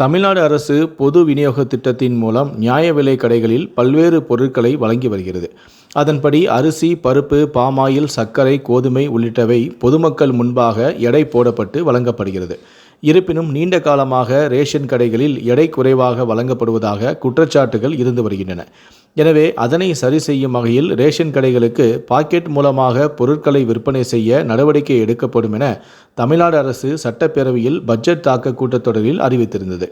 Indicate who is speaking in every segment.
Speaker 1: தமிழ்நாடு அரசு பொது விநியோக திட்டத்தின் மூலம் நியாய விலை கடைகளில் பல்வேறு பொருட்களை வழங்கி வருகிறது. அதன்படி அரிசி பருப்பு பாமாயில் சர்க்கரை கோதுமை உள்ளிட்டவை பொதுமக்கள் முன்பாக எடை போடப்பட்டு வழங்கப்படுகிறது. இருப்பினும் நீண்ட காலமாக ரேஷன் கடைகளில் எடை குறைவாக வழங்கப்படுவதாக குற்றச்சாட்டுகள் இருந்து வருகின்றன. எனவே அதனை சரி செய்யும் வகையில் ரேஷன் கடைகளுக்கு பாக்கெட் மூலமாக பொருட்களை விற்பனை செய்ய நடவடிக்கை எடுக்கப்படும் என தமிழ்நாடு அரசு சட்டப்பேரவையில் பட்ஜெட் தாக்க கூட்டத்தொடரில் அறிவித்திருந்தது.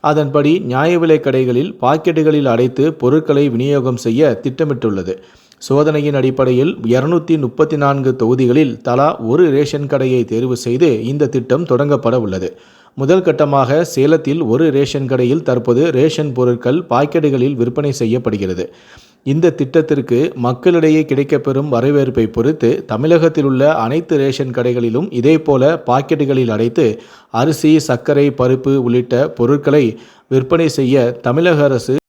Speaker 1: அதன்படி நியாய விலைக் கடைகளில் பாக்கெட்டுகளில் அடைத்து பொருட்களை விநியோகம் செய்ய திட்டமிட்டுள்ளது. சோதனையின் அடிப்படையில் இருநூத்தி முப்பத்தி நான்கு தொகுதிகளில் தலா ஒரு ரேஷன் கடையை தேர்வு செய்து இந்த திட்டம் தொடங்கப்பட உள்ளது. முதல் கட்டமாக சேலத்தில் ஒரு ரேஷன் கடையில் தற்போது ரேஷன் பொருட்கள் பாக்கெட்டுகளில் விற்பனை செய்யப்படுகிறது. இந்த திட்டத்திற்கு மக்களிடையே கிடைக்கப்பெறும் வரவேற்பை பொறுத்து தமிழகத்தில் உள்ள அனைத்து ரேஷன் கடைகளிலும் இதேபோல பாக்கெட்டுகளில் அடைத்து அரிசி சர்க்கரை பருப்பு உள்ளிட்ட பொருட்களை விற்பனை செய்ய தமிழக அரசு